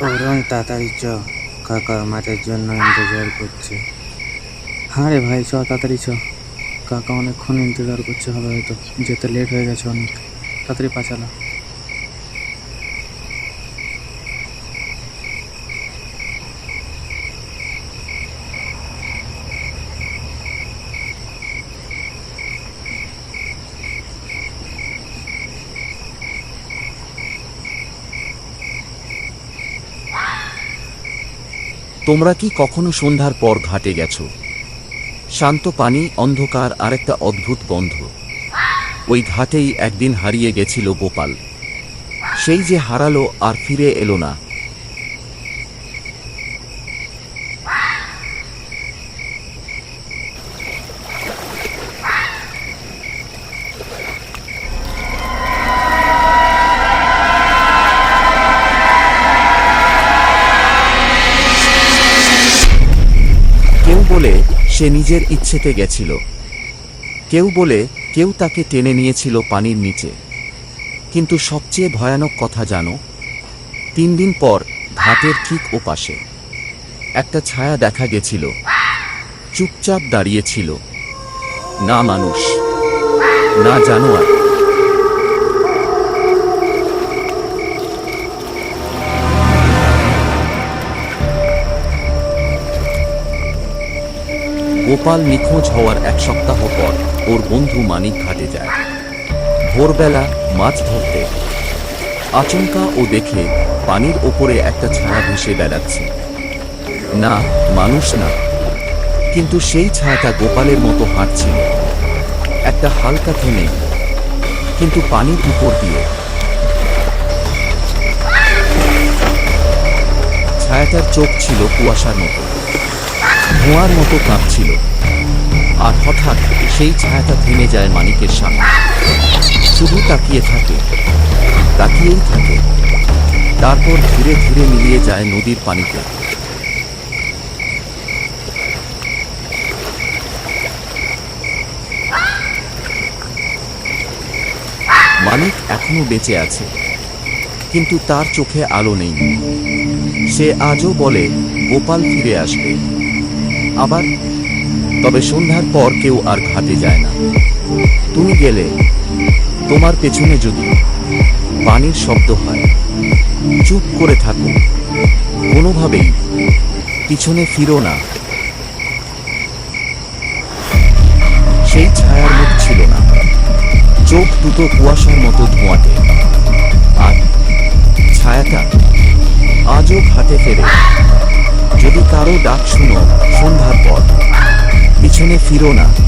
তাড়াতাড়ি চ। কাকা মাঠের জন্য ইন্তজার করছে। হ্যাঁ রে ভাই, চ, তাড়াতাড়ি চ। কাকা অনেকক্ষণ ইন্তজার করছে, হবে হয়তো। যেতে লেট হয়ে গেছে অনেক। তাড়াতাড়ি পাচালা। তোমরা কি কখনো সন্ধ্যার পর ঘাটে গেছ? শান্ত পানি, অন্ধকার আর একটা অদ্ভুত গন্ধ। ওই ঘাটেই একদিন হারিয়ে গেছিল গোপাল। সেই যে হারালো আর ফিরে এলো না কেউ বলে সে নিজের ইচ্ছেতে গেছিল। কেউ বলে কেউ তাকে টেনে নিয়েছিল পানির নিচে। কিন্তু সবচেয়ে ভয়ানক কথা জানো, তিন দিন পর ঘাটের ঠিক ওপাশে একটা ছায়া দেখা গেছিল। চুপচাপ দাঁড়িয়েছিল না মানুষ, না জানোয়ার। গোপাল নিখোঁজ হওয়ার এক সপ্তাহ পর ওর বন্ধু মানিক ঘাটে যায়। ভোরবেলা মাছ ধরতে। আচমকা ও দেখে পানির ওপরে একটা ছায়া ভেসে বেড়াচ্ছে। না, মানুষ না। কিন্তু সেই ছায়াটা গোপালের মতো হাঁটছে একটা হালকা থেমে, কিন্তু পানির উপর দিয়ে। ছায়াটার চোখ ছিল কুয়াশার মতো। ধোঁয়ার মতো কাঁপছিল। আর হঠাৎ সেই ছায়াটা থেমে যায় মানিকের সামনে। শুধু তাকিয়ে থাকে, তাকিয়েই থাকে। তারপর ধীরে ধীরে মিলিয়ে যায় নদীর পানিতে। মানিক এখনও বেঁচে আছে, কিন্তু তার চোখে আলো নেই। সে আজও বলে, গোপাল ফিরে আসবে। আবার? তবে সন্ধ্যার পর কেউ আর ঘাটে যায় না। তুমি গেলে, তোমার পেছনে যদি পানির শব্দ হয়, চুপ করে থাকো। কোনোভাবেই পিছনে ফিরো না। সেই ছায়ার মুখ ছিল না। চোখ দুটো কুয়াশার মতো ধোঁয়াটে। আর ছায়াটা আজও ঘাটে ফেরে। যদি কারও ডাক শুনো সন্ধ্যার পর পিছনে ফিরো না